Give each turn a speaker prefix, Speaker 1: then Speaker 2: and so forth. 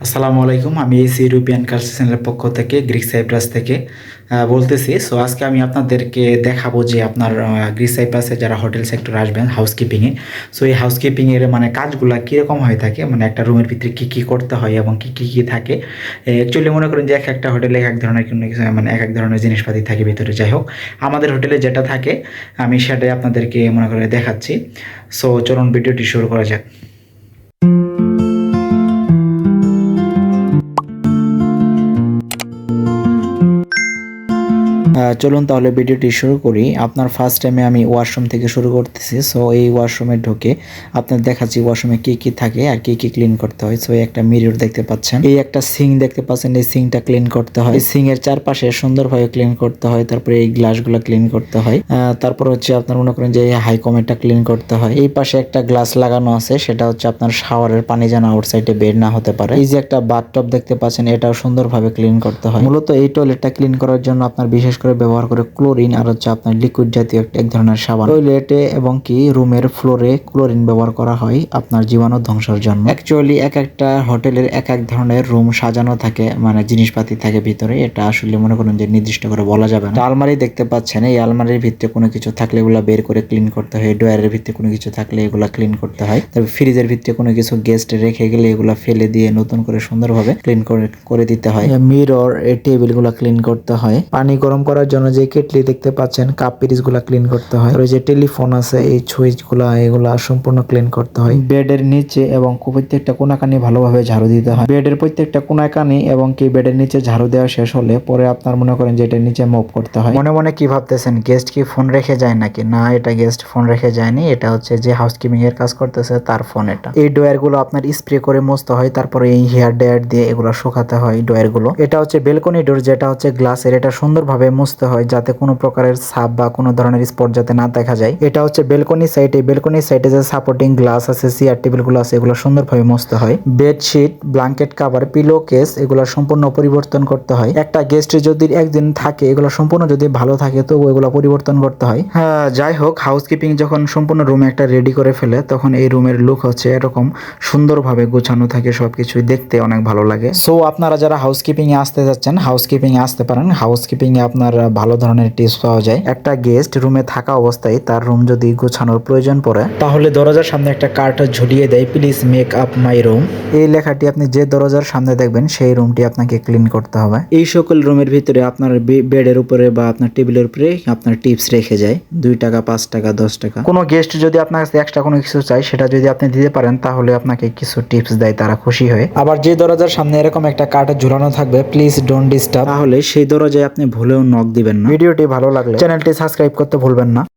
Speaker 1: আসসালামু আলাইকুম। আমি এসি ইউরোপিয়ান কালচার চ্যানেলের পক্ষ থেকে গ্রিক সাইপ্রাস থেকে বলতেছি। সো আজকে আমি আপনাদেরকে দেখাবো যে আপনার গ্রিক সাইপ্রাসে যারা হোটেল সেক্টর আসবেন হাউসকিপিংয়ে সো এই হাউসকিপিংয়ের মানে কাজগুলো কীরকম হয়ে থাকে? মানে একটা রুমের ভিতরে কী কী করতে হয় এবং কী কী কী থাকে? অ্যাকচুয়ালি মনে করেন যে এক একটা হোটেলে এক এক ধরনের কোনো কিছু মানে এক এক ধরনের জিনিসপাতি থাকে ভিতরে। যাই হোক, আমাদের হোটেলে যেটা থাকে, আমি সেটাই আপনাদেরকে মনে করে দেখাচ্ছি। সো চলুন ভিডিওটি শুরু করা যাক। চলুন তাহলে ভিডিওটি শুরু করি। আপনার ফার্স্ট টাইমে আমি ওয়াশরুম থেকে শুরু করতেছি। সো এই ওয়াশরুমে ঢুকে আপনার দেখাচ্ছি ওয়াশরুমে কি কি থাকে আর কি কি ক্লিন করতে হয়। সো একটা মিরর দেখতে পাচ্ছেন। এই একটা সিং দেখতে পাচ্ছেন। এই সিংটা ক্লিন করতে হয়। সিং এর চারপাশে সুন্দরভাবে ক্লিন করতে হয়। তারপরে এই গ্লাসগুলো ক্লিন করতে হয়। তারপর হচ্ছে আপনার মনে করেন যে হাই কমেটটা ক্লিন করতে হয়। এই পাশে একটা গ্লাস লাগানো আছে। সেটা হচ্ছে আপনার শাওয়ারের পানি যেন আউটসাইডে বের না হতে পারে। এই যে একটা বাথটব দেখতে পাচ্ছেন। এটাও সুন্দরভাবে ক্লিন করতে হয়। মূলত এই টয়লেটটা ক্লিন করার জন্য আপনার বিশেষ করে ব্যবহার করে ক্লোরিন আর হচ্ছে আপনার লিকুইড জাতীয় এক ধরনের সাবান। টয়লেটে এবং কি রুমের ফ্লোরে ক্লোরিন ব্যবহার করা হয় আপনার জীবাণু ধ্বংসের জন্য। অ্যাকচুয়ালি এক একটা হোটেলের এক এক ধরনের রুম সাজানো থাকে মানে জিনিসপাতি থাকে ভিতরে। এটা আসলে মনে করুন যে নির্দিষ্ট করে বলা যাবে না। আলমারি দেখতে পাচ্ছেন, এই আলমারির ভিতরে কোনো কিছু থাকলে এগুলো বের করে ক্লিন করতে হয়। ডয়ারের ভিতরে কোনো কিছু থাকলে এগুলা ক্লিন করতে হয়। তারপর ফ্রিজের ভিতরে কোনো কিছু গেস্ট রেখে গেলে এগুলা ফেলে দিয়ে নতুন করে সুন্দরভাবে ক্লিন করে করে দিতে হয়। মিরর টেবিলগুলো ক্লিন করতে হয়। পানি গরম করার জন্য যে কেটলি দেখতে পাচ্ছেন কাপ পিরিচগুলা ক্লিন করতে হয়। আর ওই যে টেলিফোন আছে এই সুইচগুলা এগুলা সম্পূর্ণ ক্লিন করতে হয়। বেডের নিচে এবং প্রত্যেকটা কোনাকানি ভালোভাবে ঝাড়ু দিতে হয়। বেডের প্রত্যেকটা কোনাকানি এবং কি বেডের নিচে ঝাড়ু দেওয়া শেষ হলে পরে আপনার মনে করেন যে এটার নিচে মুভ করতে হয়। মনে মনে কি ভাবতেছেন গেস্ট কি ফোন রেখে যায় নাকি? না এটা গেস্ট ফোন রেখে যায়নি এটা হচ্ছে যে হাউসকিপিং এর কাজ করতেছে তার ফোন এটা। এই ডয়ারগুলো আপনার স্প্রে করে মুছতে হয় তারপরে এই হেয়ার ড্রায়ার দিয়ে এগুলো শুকাতে হয় ডয়ারগুলো এটা হচ্ছে বেলকনি ডোর যেটা হচ্ছে গ্লাসের এটা সুন্দরভাবে মুছতে হয় যাতে কোনো প্রকারের সাপ বা কোনো ধরনের স্পট যাতে না দেখা যায়। এটা হচ্ছে বেলকনি সাইড বেলকনি সাইডে যে সাপোর্টিং গ্লাস আছে চেয়ার টেবিলগুলো আছে, এগুলো সুন্দরভাবে মুছতে হয়। Bedsheet blanket cover pillow case এগুলো সম্পূর্ণ পরিবর্তন করতে হয়। একটা গেস্ট যদি একদিন থাকে, এগুলো সম্পূর্ণ যদি ভালো থাকে তো এগুলো পরিবর্তন করতে হয়। হ্যাঁ যাই হোক হাউসকিপিং যখন সম্পূর্ণ রুমে একটা রেডি করে ফেলে, তখন এই রুমের লুক হচ্ছে এরকম সুন্দরভাবে গোছানো থাকে সবকিছুই দেখতে অনেক ভালো লাগে। সো আপনারা যারা হাউসকিপিং এ আসতে যাচ্ছেন হাউসকিপিং এ আসতে পারেন। হাউসকিপিং এ আপনার ভালো ধরনের টিপস পাওয়া যায়। একটা গেস্ট রুমে থাকা অবস্থায় তার রুম যদি গোছানোর প্রয়োজন পড়ে, তাহলে দরজার সামনে একটা কার্ড ঝুলিয়ে দেয়, please make up my room. এই লেখাটি আপনি যে দরজার সামনে দেখবেন, সেই রুমটি আপনাকে ক্লিন করতে হবে। এই সকল রুমের ভিতরে আপনার বেডের উপরে বা আপনার টেবিলের উপরে আপনার টিপস রেখে যায়, দুই টাকা, পাঁচ টাকা, দশ টাকা। কোনো গেস্ট যদি আপনার কাছে এক্সট্রা কোনো কিছু চাই সেটা যদি আপনি দিতে পারেন, তাহলে আপনাকে কিছু টিপস দেয়, তারা খুশি হয়ে। আবার যে দরজার সামনে এরকম একটা কার্ড ঝুলানো থাকবে, প্লিজ ডোন্ট ডিস্টার্ব, তাহলে সেই দরজায় আপনি ভুলেও নক দিবেন না। ভিডিওটি ভালো লাগলে চ্যানেলটি সাবস্ক্রাইব করতে ভুলবেন না।